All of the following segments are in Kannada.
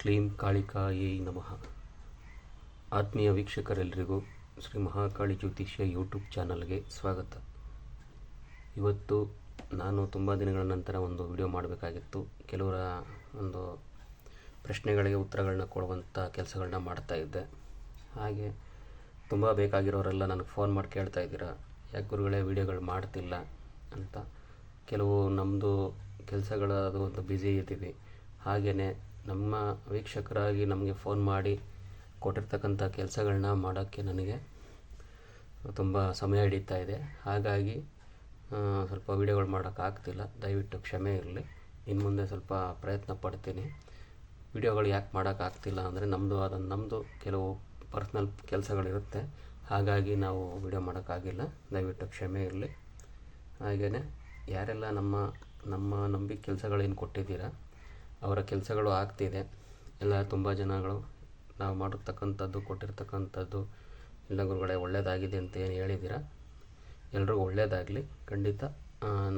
ಕ್ಲೀಂ ಕಾಳಿಕಾಯೇ ನಮಃ. ಆತ್ಮೀಯ ವೀಕ್ಷಕರೆಲ್ಲರಿಗೂ ಶ್ರೀ ಮಹಾಕಾಳಿ ಜ್ಯೋತಿಷ್ಯ ಯೂಟ್ಯೂಬ್ ಚಾನಲ್ಗೆ ಸ್ವಾಗತ. ಇವತ್ತು ನಾನು ತುಂಬ ದಿನಗಳ ನಂತರ ಒಂದು ವಿಡಿಯೋ ಮಾಡಬೇಕಾಗಿತ್ತು. ಕೆಲವರ ಒಂದು ಪ್ರಶ್ನೆಗಳಿಗೆ ಉತ್ತರಗಳನ್ನ ಕೊಡುವಂಥ ಕೆಲಸಗಳನ್ನ ಮಾಡ್ತಾ ಇದ್ದೆ. ಹಾಗೆ ತುಂಬ ಬೇಕಾಗಿರೋರೆಲ್ಲ ನನಗೆ ಫೋನ್ ಮಾಡಿ ಕೇಳ್ತಾ ಇದ್ದೀರಾ. ಯಾಕೆ ಗುರುಗಳೇ, ವಿಡಿಯೋಗಳು ಮಾಡ್ತಿಲ್ಲ ಅಂತ. ಕೆಲವು ನಮ್ಮದು ಕೆಲಸಗಳ ಅದು ಒಂದು ಬ್ಯುಸಿ ಇದ್ದೀವಿ. ಹಾಗೆಯೇ ನಮ್ಮ ವೀಕ್ಷಕರಾಗಿ ನಮಗೆ ಫೋನ್ ಮಾಡಿ ಕೊಟ್ಟಿರ್ತಕ್ಕಂಥ ಕೆಲಸಗಳನ್ನ ಮಾಡೋಕ್ಕೆ ನನಗೆ ತುಂಬ ಸಮಯ ಹಿಡಿತಾ ಇದೆ. ಹಾಗಾಗಿ ಸ್ವಲ್ಪ ವೀಡಿಯೋಗಳು ಮಾಡೋಕ್ಕಾಗ್ತಿಲ್ಲ ದಯವಿಟ್ಟು ಕ್ಷಮೆ ಇರಲಿ. ಇನ್ನು ಮುಂದೆ ಸ್ವಲ್ಪ ಪ್ರಯತ್ನ ಪಡ್ತೀನಿ. ವಿಡಿಯೋಗಳು ಯಾಕೆ ಮಾಡೋಕ್ಕಾಗ್ತಿಲ್ಲ ಅಂದರೆ ನಮ್ಮದು ಅದನ್ನು ನಮ್ಮದು ಕೆಲವು ಪರ್ಸ್ನಲ್ ಕೆಲಸಗಳಿರುತ್ತೆ. ಹಾಗಾಗಿ ನಾವು ವಿಡಿಯೋ ಮಾಡೋಕ್ಕಾಗಿಲ್ಲ ದಯವಿಟ್ಟು ಕ್ಷಮೆ ಇರಲಿ. ಹಾಗೆಯೇ ಯಾರೆಲ್ಲ ನಮ್ಮ ನಮ್ಮ ನಂಬಿಕೆ ಕೆಲಸಗಳೇನು ಕೊಟ್ಟಿದ್ದೀರಾ ಅವರ ಕೆಲಸಗಳು ಆಗ್ತಿದೆ. ಎಲ್ಲ ತುಂಬ ಜನಗಳು ನಾವು ಮಾಡಿರ್ತಕ್ಕಂಥದ್ದು, ಕೊಟ್ಟಿರ್ತಕ್ಕಂಥದ್ದು ಎಲ್ಲ ಗುರುಗಳೇ ಒಳ್ಳೆಯದಾಗಿದೆ ಅಂತ ಏನು ಹೇಳಿದ್ದೀರಾ? ಎಲ್ರಿಗೂ ಒಳ್ಳೆಯದಾಗಲಿ ಖಂಡಿತ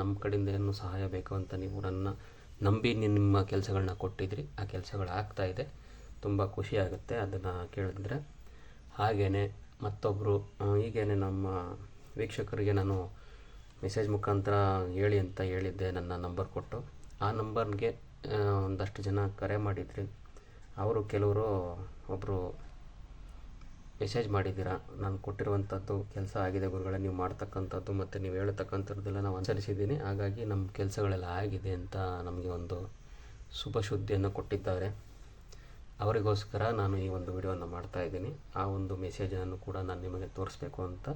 ನಮ್ಮ ಕಡೆಯಿಂದ ಏನು ಸಹಾಯ ಬೇಕು ಅಂತ ನೀವು ನನ್ನ ನಂಬಿ ನಿಮ್ಮ ಕೆಲಸಗಳನ್ನ ಕೊಟ್ಟಿದ್ರಿ. ಆ ಕೆಲಸಗಳು ಆಗ್ತಾ ಇದೆ. ತುಂಬ ಖುಷಿ ಆಗುತ್ತೆ ಅದನ್ನು ಕೇಳಿದ್ರೆ. ಹಾಗೆಯೇ ಮತ್ತೊಬ್ಬರು ಹೀಗೇ ನಮ್ಮ ವೀಕ್ಷಕರಿಗೆ ನಾನು ಮೆಸೇಜ್ ಮುಖಾಂತರ ಹೇಳಿ ಅಂತ ಹೇಳಿದ್ದೆ ನನ್ನ ನಂಬರ್ ಕೊಟ್ಟು. ಆ ನಂಬರ್ಗೆ ಒಂದಷ್ಟು ಜನ ಕರೆ ಮಾಡಿದ್ರಿ. ಅವರು ಕೆಲವರು ಒಬ್ಬರು ಮೆಸೇಜ್ ಮಾಡಿದ್ದೀರಾ? ನಾನು ಕೊಟ್ಟಿರುವಂಥದ್ದು ಕೆಲಸ ಆಗಿದೆ ಗುರುಗಳೇ, ನೀವು ಮಾಡ್ತಕ್ಕಂಥದ್ದು ಮತ್ತು ನೀವು ಹೇಳ್ತಕ್ಕಂಥದ್ದೆಲ್ಲ ನಾವು ಅನುಸರಿಸಿದ್ದೀನಿ. ಹಾಗಾಗಿ ನಮ್ಮ ಕೆಲಸಗಳೆಲ್ಲ ಆಗಿದೆ ಅಂತ ನಮಗೆ ಒಂದು ಶುಭ ಸುದ್ದಿಯನ್ನು ಕೊಟ್ಟಿದ್ದಾರೆ. ಅವರಿಗೋಸ್ಕರ ನಾನು ಈ ಒಂದು ವಿಡಿಯೋವನ್ನು ಮಾಡ್ತಾ ಇದ್ದೀನಿ. ಆ ಒಂದು ಮೆಸೇಜನ್ನು ಕೂಡ ನಾನು ನಿಮಗೆ ತೋರಿಸ್ಬೇಕು ಅಂತ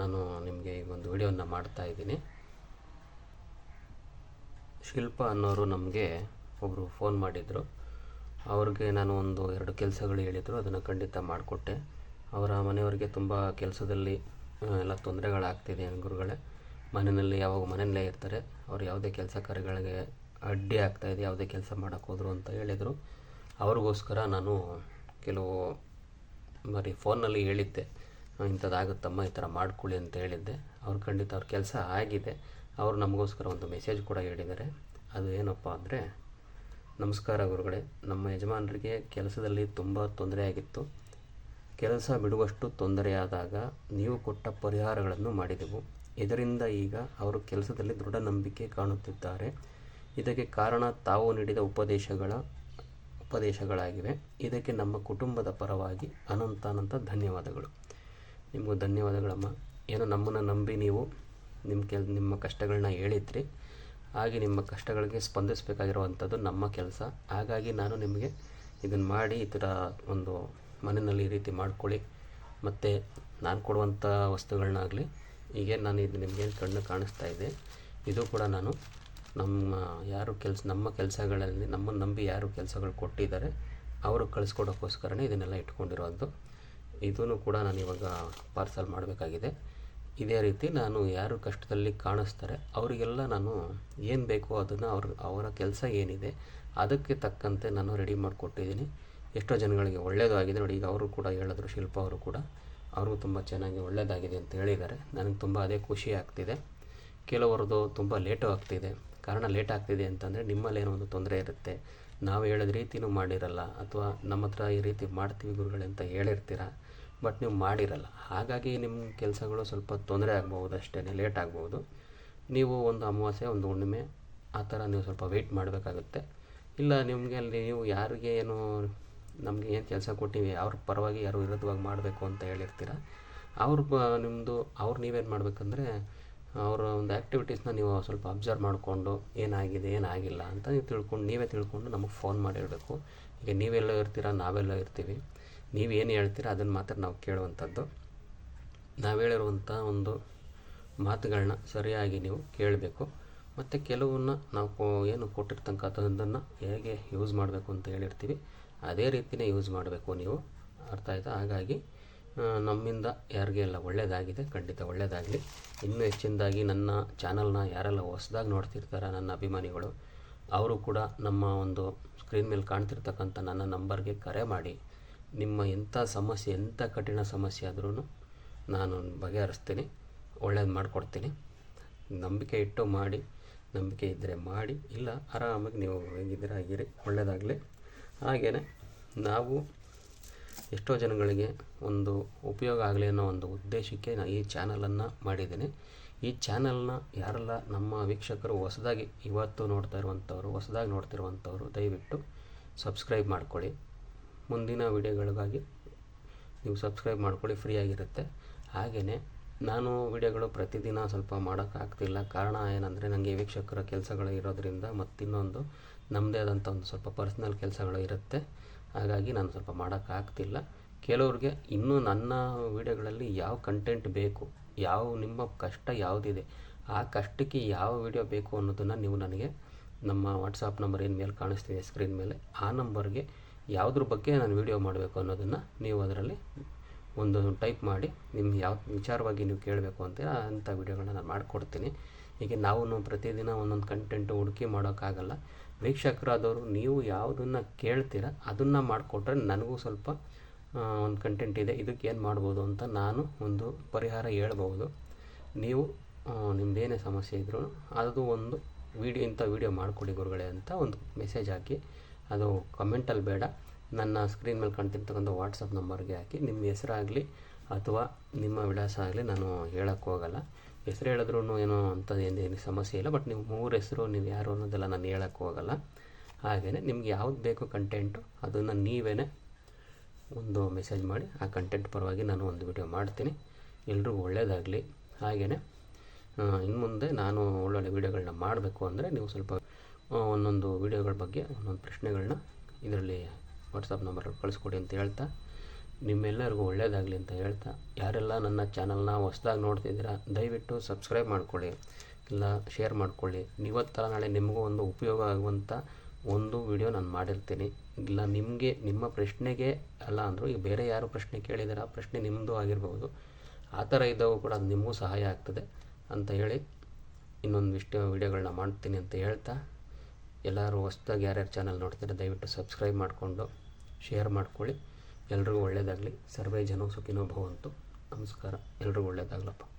ನಾನು ನಿಮಗೆ ಈ ಒಂದು ವಿಡಿಯೋವನ್ನು ಮಾಡ್ತಾ ಇದ್ದೀನಿ. ಶಿಲ್ಪ ಅನ್ನೋರು ನಮಗೆ ಒಬ್ಬರು ಫೋನ್ ಮಾಡಿದರು. ಅವ್ರಿಗೆ ನಾನು ಒಂದು ಎರಡು ಕೆಲಸಗಳು ಹೇಳಿದರು, ಅದನ್ನು ಖಂಡಿತ ಮಾಡಿಕೊಟ್ಟೆ. ಅವರ ಮನೆಯವರಿಗೆ ತುಂಬ ಕೆಲಸದಲ್ಲಿ ಎಲ್ಲ ತೊಂದರೆಗಳಾಗ್ತಿದೆ ಗುರುಗಳೇ. ಮನೆಯಲ್ಲಿ ಯಾವಾಗ ಮನೆಯಲ್ಲೇ ಇರ್ತಾರೆ, ಅವ್ರು ಯಾವುದೇ ಕೆಲಸ ಕಾರ್ಯಗಳಿಗೆ ಅಡ್ಡಿ ಆಗ್ತಾಯಿದೆ ಯಾವುದೇ ಕೆಲಸ ಮಾಡೋಕ್ಕೆ ಹೋದರು ಅಂತ ಹೇಳಿದರು. ಅವ್ರಿಗೋಸ್ಕರ ನಾನು ಕೆಲವು ಬರೀ ಫೋನಲ್ಲಿ ಹೇಳಿದ್ದೆ. ಇಂಥದ್ದಾಗುತ್ತಮ್ಮ, ಈ ಥರ ಮಾಡ್ಕೊಳ್ಳಿ ಅಂತ ಹೇಳಿದ್ದೆ. ಅವ್ರು ಖಂಡಿತ ಅವ್ರ ಕೆಲಸ ಆಗಿದೆ. ಅವರು ನಮಗೋಸ್ಕರ ಒಂದು ಮೆಸೇಜ್ ಕೂಡ ಹೇಳಿದ್ದಾರೆ. ಅದು ಏನಪ್ಪ ಅಂದರೆ, ನಮಸ್ಕಾರ ಗುರುಗಳೇ, ನಮ್ಮ ಯಜಮಾನರಿಗೆ ಕೆಲಸದಲ್ಲಿ ತುಂಬ ತೊಂದರೆಯಾಗಿತ್ತು ಕೆಲಸ ಬಿಡುವಷ್ಟು ತೊಂದರೆಯಾದಾಗ ನೀವು ಕೊಟ್ಟ ಪರಿಹಾರಗಳನ್ನು ಮಾಡಿದೆವು. ಇದರಿಂದ ಈಗ ಅವರು ಕೆಲಸದಲ್ಲಿ ದೃಢ ನಂಬಿಕೆ ಕಾಣುತ್ತಿದ್ದಾರೆ. ಇದಕ್ಕೆ ಕಾರಣ ತಾವು ನೀಡಿದ ಉಪದೇಶಗಳ, ಉಪದೇಶಗಳಾಗಿವೆ. ಇದಕ್ಕೆ ನಮ್ಮ ಕುಟುಂಬದ ಪರವಾಗಿ ಅನಂತಾನಂತ ಅನಂತ ಧನ್ಯವಾದಗಳು. ನಿಮಗೂ ಧನ್ಯವಾದಗಳಮ್ಮ. ಏನೋ ನಮ್ಮನ್ನು ನಂಬಿ ನೀವು ನಿಮ್ಮ ಕೆಲ್, ನಿಮ್ಮ ಕಷ್ಟಗಳನ್ನ ಹೇಳಿದ್ರಿ. ಹಾಗೆ ನಿಮ್ಮ ಕಷ್ಟಗಳಿಗೆ ಸ್ಪಂದಿಸಬೇಕಾಗಿರುವಂಥದ್ದು ನಮ್ಮ ಕೆಲಸ. ಹಾಗಾಗಿ ನಾನು ನಿಮಗೆ ಇದನ್ನು ಮಾಡಿ ಈ ಥರ ಒಂದು ಮನೆಯಲ್ಲಿ ಈ ರೀತಿ ಮಾಡ್ಕೊಳ್ಳಿ. ಮತ್ತು ನಾನು ಕೊಡುವಂಥ ವಸ್ತುಗಳನ್ನಾಗಲಿ ಹೀಗೆ ನಾನು ಇದು ನಿಮಗೆ ಕಣ್ಣು ಕಾಣಿಸ್ತಾ ಇದೆ. ಇದು ಕೂಡ ನಾನು ನಮ್ಮ ಯಾರು ಕೆಲಸ, ನಮ್ಮ ಕೆಲಸಗಳಲ್ಲಿ ನಮ್ಮನ್ನು ನಂಬಿ ಯಾರು ಕೆಲಸಗಳು ಕೊಟ್ಟಿದ್ದಾರೆ, ಅವರು ಕಳಿಸ್ಕೊಡೋಕ್ಕೋಸ್ಕರನೇ ಇದನ್ನೆಲ್ಲ ಇಟ್ಕೊಂಡಿರೋದು. ಇದೂ ಕೂಡ ನಾನು ಇವಾಗ ಪಾರ್ಸಲ್ ಮಾಡಬೇಕಾಗಿದೆ. ಇದೇ ರೀತಿ ನಾನು ಯಾರು ಕಷ್ಟದಲ್ಲಿ ಕಾಣಿಸ್ತಾರೆ, ಅವರಿಗೆಲ್ಲ ನಾನು ಏನು ಬೇಕೋ ಅದನ್ನು ಅವ್ರ, ಅವರ ಕೆಲಸ ಏನಿದೆ, ಅದಕ್ಕೆ ತಕ್ಕಂತೆ ನಾನು ರೆಡಿ ಮಾಡಿಕೊಟ್ಟಿದ್ದೀನಿ. ಎಷ್ಟೋ ಜನಗಳಿಗೆ ಒಳ್ಳೆಯದು ಆಗಿದೆ ನೋಡಿ, ಈಗ ಅವರು ಕೂಡ ಹೇಳಿದ್ರು, ಶಿಲ್ಪ ಅವರು ಕೂಡ, ಅವ್ರಿಗೂ ತುಂಬ ಚೆನ್ನಾಗಿ ಒಳ್ಳೆಯದಾಗಿದೆ ಅಂತ ಹೇಳಿದ್ದಾರೆ. ನನಗೆ ತುಂಬ ಅದೇ ಖುಷಿ ಆಗ್ತಿದೆ. ಕೆಲವರದು ತುಂಬ ಲೇಟು ಆಗ್ತಿದೆ. ಕಾರಣ ಲೇಟ್ ಆಗ್ತಿದೆ ಅಂತಂದರೆ ನಿಮ್ಮಲ್ಲಿ ಏನೋ ಒಂದು ತೊಂದರೆ ಇರುತ್ತೆ. ನಾವು ಹೇಳಿದ ರೀತಿನೂ ಮಾಡಿರಲ್ಲ, ಅಥವಾ ನಮ್ಮ ಹತ್ರ ಈ ರೀತಿ ಮಾಡ್ತೀವಿ ಗುರುಗಳೇ ಅಂತ ಹೇಳಿರ್ತೀರ? ಬಟ್ ನೀವು ಮಾಡಿರಲ್ಲ. ಹಾಗಾಗಿ ನಿಮ್ಮ ಕೆಲಸಗಳು ಸ್ವಲ್ಪ ತೊಂದರೆ ಆಗ್ಬೋದು ಅಷ್ಟೇ ಲೇಟ್ ಆಗ್ಬೋದು ನೀವು ಒಂದು ಅಮಾವಾಸ್ಯೆ, ಒಂದು ಹುಣ್ಣಿಮೆ, ಆ ಥರ ನೀವು ಸ್ವಲ್ಪ ವೆಯ್ಟ್ ಮಾಡಬೇಕಾಗುತ್ತೆ. ಇಲ್ಲ ನಿಮಗೆ ಅಲ್ಲಿ ನೀವು ಯಾರಿಗೆ ಏನು, ನಮಗೆ ಏನು ಕೆಲಸ ಕೊಟ್ಟಿವಿ, ಅವ್ರ ಪರವಾಗಿ ಯಾರು ವಿರುದ್ಧವಾಗಿ ಮಾಡಬೇಕು ಅಂತ ಹೇಳಿರ್ತೀರ? ಅವ್ರ ಬ ನಿಮ್ಮದು ಅವ್ರು ನೀವೇನು ಮಾಡಬೇಕಂದ್ರೆ, ಅವರ ಒಂದು ಆ್ಯಕ್ಟಿವಿಟೀಸ್ನ ನೀವು ಸ್ವಲ್ಪ ಅಬ್ಸರ್ವ್ ಮಾಡಿಕೊಂಡು, ಏನಾಗಿದೆ, ಏನಾಗಿಲ್ಲ ಅಂತ ನೀವು ತಿಳ್ಕೊಂಡು, ನೀವೇ ತಿಳ್ಕೊಂಡು ನಮಗೆ ಫೋನ್ ಮಾಡಿರಬೇಕು ಈಗ ನೀವೆಲ್ಲೋ ಇರ್ತೀರ, ನಾವೆಲ್ಲ ಇರ್ತೀವಿ. ನೀವೇನು ಹೇಳ್ತೀರಾ ಅದನ್ನು ಮಾತ್ರ ನಾವು ಕೇಳುವಂಥದ್ದು. ನಾವು ಹೇಳಿರುವಂಥ ಒಂದು ಮಾತುಗಳನ್ನ ಸರಿಯಾಗಿ ನೀವು ಕೇಳಬೇಕು. ಮತ್ತು ಕೆಲವನ್ನ ನಾವು ಏನು ಕೊಟ್ಟಿರ್ತಕ್ಕಂಥದ್ದನ್ನು ಹೇಗೆ ಯೂಸ್ ಮಾಡಬೇಕು ಅಂತ ಹೇಳಿರ್ತೀವಿ. ಅದೇ ರೀತಿಯೇ ಯೂಸ್ ಮಾಡಬೇಕು ನೀವು. ಅರ್ಥ ಆಯಿತಾ? ಹಾಗಾಗಿ ನಮ್ಮಿಂದ ಯಾರಿಗೆ ಎಲ್ಲ ಒಳ್ಳೆಯದಾಗಿದೆ ಖಂಡಿತ ಒಳ್ಳೆಯದಾಗಲಿ ಇನ್ನೂ ಹೆಚ್ಚಿನದಾಗಿ ನನ್ನ ಚಾನಲ್ನ ಯಾರೆಲ್ಲ ಹೊಸದಾಗಿ ನೋಡ್ತಿರ್ತಾರ ನನ್ನ ಅಭಿಮಾನಿಗಳು, ಅವರು ಕೂಡ ನಮ್ಮ ಒಂದು ಸ್ಕ್ರೀನ್ ಮೇಲೆ ಕಾಣ್ತಿರ್ತಕ್ಕಂಥ ನನ್ನ ನಂಬರ್ಗೆ ಕರೆ ಮಾಡಿ. ನಿಮ್ಮ ಎಂಥ ಸಮಸ್ಯೆ, ಎಂಥ ಕಠಿಣ ಸಮಸ್ಯೆ ಆದ್ರೂ ನಾನು ಬಗೆಹರಿಸ್ತೀನಿ, ಒಳ್ಳೇದು ಮಾಡಿಕೊಡ್ತೀನಿ. ನಂಬಿಕೆ ಇಟ್ಟು ಮಾಡಿ, ನಂಬಿಕೆ ಇದ್ದರೆ ಮಾಡಿ, ಇಲ್ಲ ಆರಾಮಾಗಿ ನೀವು ಹೇಗಿದ್ದೀರ ಆಗಿರಿ ಒಳ್ಳೆಯದಾಗಲಿ ಹಾಗೆಯೇ ನಾವು ಎಷ್ಟೋ ಜನಗಳಿಗೆ ಒಂದು ಉಪಯೋಗ ಆಗಲಿ ಅನ್ನೋ ಒಂದು ಉದ್ದೇಶಕ್ಕೆ ನಾನು ಈ ಚಾನಲನ್ನು ಮಾಡಿದ್ದೀನಿ. ಈ ಚಾನಲ್ನ ಯಾರೆಲ್ಲ ನಮ್ಮ ವೀಕ್ಷಕರು ಹೊಸದಾಗಿ ಇವತ್ತು ನೋಡ್ತಾ ಇರುವಂಥವ್ರು, ಹೊಸದಾಗಿ ನೋಡ್ತಿರುವಂಥವ್ರು, ದಯವಿಟ್ಟು ಸಬ್ಸ್ಕ್ರೈಬ್ ಮಾಡ್ಕೊಳ್ಳಿ. ಮುಂದಿನ ವಿಡಿಯೋಗಳಿಗಾಗಿ ನೀವು ಸಬ್ಸ್ಕ್ರೈಬ್ ಮಾಡ್ಕೊಳ್ಳಿ, ಫ್ರೀ ಆಗಿರುತ್ತೆ. ಹಾಗೆಯೇ ನಾನು ವಿಡಿಯೋಗಳು ಪ್ರತಿದಿನ ಸ್ವಲ್ಪ ಮಾಡೋಕ್ಕಾಗ್ತಿಲ್ಲ. ಕಾರಣ ಏನಂದರೆ ನನಗೆ ವೀಕ್ಷಕರ ಕೆಲಸಗಳು ಇರೋದ್ರಿಂದ ಮತ್ತಿನ್ನೊಂದು ನಮ್ಮದೇ ಆದಂಥ ಒಂದು ಸ್ವಲ್ಪ ಪರ್ಸ್ನಲ್ ಕೆಲಸಗಳು ಇರುತ್ತೆ. ಹಾಗಾಗಿ ನಾನು ಸ್ವಲ್ಪ ಮಾಡೋಕ್ಕಾಗ್ತಿಲ್ಲ. ಕೆಲವ್ರಿಗೆ ಇನ್ನೂ ನನ್ನ ವಿಡಿಯೋಗಳಲ್ಲಿ ಯಾವ ಕಂಟೆಂಟ್ ಬೇಕು, ಯಾವ ನಿಮ್ಮ ಕಷ್ಟ ಯಾವುದಿದೆ, ಆ ಕಷ್ಟಕ್ಕೆ ಯಾವ ವಿಡಿಯೋ ಬೇಕು ಅನ್ನೋದನ್ನು ನೀವು ನನಗೆ ನಮ್ಮ ವಾಟ್ಸಪ್ ನಂಬರ್ ಏನು ಮೇಲೆ ಕಾಣಿಸ್ತಿದೆ ಸ್ಕ್ರೀನ್ ಮೇಲೆ. ಆ ನಂಬರ್ಗೆ ಯಾವುದ್ರ ಬಗ್ಗೆ ನಾನು ವಿಡಿಯೋ ಮಾಡಬೇಕು ಅನ್ನೋದನ್ನು ನೀವು ಅದರಲ್ಲಿ ಒಂದು ಟೈಪ್ ಮಾಡಿ ನಿಮ್ಗೆ ಯಾವ ವಿಚಾರವಾಗಿ ನೀವು ಕೇಳಬೇಕು ಅಂತ ಅಂಥ ವೀಡಿಯೋಗಳನ್ನ ನಾನು ಮಾಡಿಕೊಡ್ತೀನಿ. ಹೀಗೆ ನಾವು ಪ್ರತಿದಿನ ಒಂದೊಂದು ಕಂಟೆಂಟು ಹುಡುಕಿ ಮಾಡೋಕ್ಕಾಗಲ್ಲ. ವೀಕ್ಷಕರಾದವರು ನೀವು ಯಾವುದನ್ನು ಕೇಳ್ತೀರ ಅದನ್ನು ಮಾಡಿಕೊಟ್ರೆ ನನಗೂ ಸ್ವಲ್ಪ ಒಂದು ಕಂಟೆಂಟ್ ಇದೆ, ಇದಕ್ಕೆ ಏನು ಮಾಡ್ಬೋದು ಅಂತ ನಾನು ಒಂದು ಪರಿಹಾರ ಹೇಳ್ಬೋದು ನೀವು ನಿಮ್ಮದೇನೇ ಸಮಸ್ಯೆ ಇದ್ರೂ ಅದು ಒಂದು ವೀಡಿಯೋ ಇಂಥ ವೀಡಿಯೋ ಮಾಡಿಕೊಡಿ ಗುರುಗಳೇ ಅಂತ ಒಂದು ಮೆಸೇಜ್ ಹಾಕಿ ಅದು ಕಮೆಂಟಲ್ಲಿ ಬೇಡ. ನನ್ನ ಸ್ಕ್ರೀನ್ ಮೇಲೆ ಕಾಣ್ತಿರ್ತಕ್ಕಂಥ ವಾಟ್ಸಪ್ ನಂಬರ್ಗೆ ಹಾಕಿ, ನಿಮ್ಮ ಹೆಸರಾಗಲಿ ಅಥವಾ ನಿಮ್ಮ ವಿಳಾಸ ಆಗಲಿ ನಾನು ಹೇಳೋಕ್ಕೆ ಹೋಗಲ್ಲ. ಹೆಸರು ಹೇಳಿದ್ರೂ ಏನೋ ಅಂಥದ್ದು ಏನು ಏನು ಸಮಸ್ಯೆ ಇಲ್ಲ ಬಟ್ ನೀವು ಮೂರು ಹೆಸರು, ನೀವು ಯಾರು ಅನ್ನೋದೆಲ್ಲ ನಾನು ಹೇಳೋಕ್ಕೆ ಹೋಗಲ್ಲ. ಹಾಗೆಯೇ ನಿಮ್ಗೆ ಯಾವ್ದು ಬೇಕು ಕಂಟೆಂಟು ಅದನ್ನು ನೀವೇ ಒಂದು ಮೆಸೇಜ್ ಮಾಡಿ, ಆ ಕಂಟೆಂಟ್ ಪರವಾಗಿ ನಾನು ಒಂದು ವಿಡಿಯೋ ಮಾಡ್ತೀನಿ. ಎಲ್ರಿಗೂ ಒಳ್ಳೆಯದಾಗಲಿ ಹಾಗೆಯೇ ಇನ್ನು ಮುಂದೆ ನಾನು ಒಳ್ಳೊಳ್ಳೆ ವೀಡಿಯೋಗಳನ್ನ ಮಾಡಬೇಕು ಅಂದರೆ ನೀವು ಸ್ವಲ್ಪ ಒಂದೊಂದು ವೀಡಿಯೋಗಳ ಬಗ್ಗೆ, ಒಂದೊಂದು ಪ್ರಶ್ನೆಗಳನ್ನ ಇದರಲ್ಲಿ ವಾಟ್ಸಪ್ ನಂಬರ್ ಕಳಿಸ್ಕೊಡಿ ಅಂತ ಹೇಳ್ತಾ, ನಿಮ್ಮೆಲ್ಲರಿಗೂ ಒಳ್ಳೆಯದಾಗಲಿ ಅಂತ ಹೇಳ್ತಾ, ಯಾರೆಲ್ಲ ನನ್ನ ಚಾನಲ್ನ ಹೊಸ್ದಾಗಿ ನೋಡ್ತಿದ್ದೀರಾ ದಯವಿಟ್ಟು ಸಬ್ಸ್ಕ್ರೈಬ್ ಮಾಡ್ಕೊಳ್ಳಿ. ಇಲ್ಲ ಶೇರ್ ಮಾಡ್ಕೊಳ್ಳಿ. ಇವತ್ತರ ನಾಳೆ ನಿಮಗೂ ಒಂದು ಉಪಯೋಗ ಆಗುವಂಥ ಒಂದು ವಿಡಿಯೋ ನಾನು ಮಾಡಿರ್ತೀನಿ. ಇಲ್ಲ, ನಿಮಗೆ, ನಿಮ್ಮ ಪ್ರಶ್ನೆಗೆ ಅಲ್ಲ ಅಂದರೂ, ಈಗ ಬೇರೆ ಯಾರು ಪ್ರಶ್ನೆ ಕೇಳಿದಾರೆ ಪ್ರಶ್ನೆ ನಿಮ್ಮದು ಆಗಿರ್ಬೋದು. ಆ ಥರ ಇದ್ದವು ಕೂಡ ಅದು ನಿಮಗೂ ಸಹಾಯ ಆಗ್ತದೆ ಅಂತ ಹೇಳಿ ಇನ್ನೊಂದು ಇನ್ನೊಂದಿಷ್ಟು ವಿಡಿಯೋಗಳನ್ನ ಮಾಡ್ತೀನಿ ಅಂತ ಹೇಳ್ತಾ ಎಲ್ಲರೂ ಹೊಸ್ದಾಗಿ ಯಾರ್ಯಾರು ಚಾನಲ್ ನೋಡ್ತಾರೆ ದಯವಿಟ್ಟು ಸಬ್ಸ್ಕ್ರೈಬ್ ಮಾಡಿಕೊಂಡು ಶೇರ್ ಮಾಡ್ಕೊಳ್ಳಿ. ಎಲ್ರಿಗೂ ಒಳ್ಳೆಯದಾಗಲಿ ಸರ್ವೇ ಜನೋ ಸುಖಿನೋ ಭವಂತು. ನಮಸ್ಕಾರ. ಎಲ್ರಿಗೂ ಒಳ್ಳೆಯದಾಗಲಪ್ಪ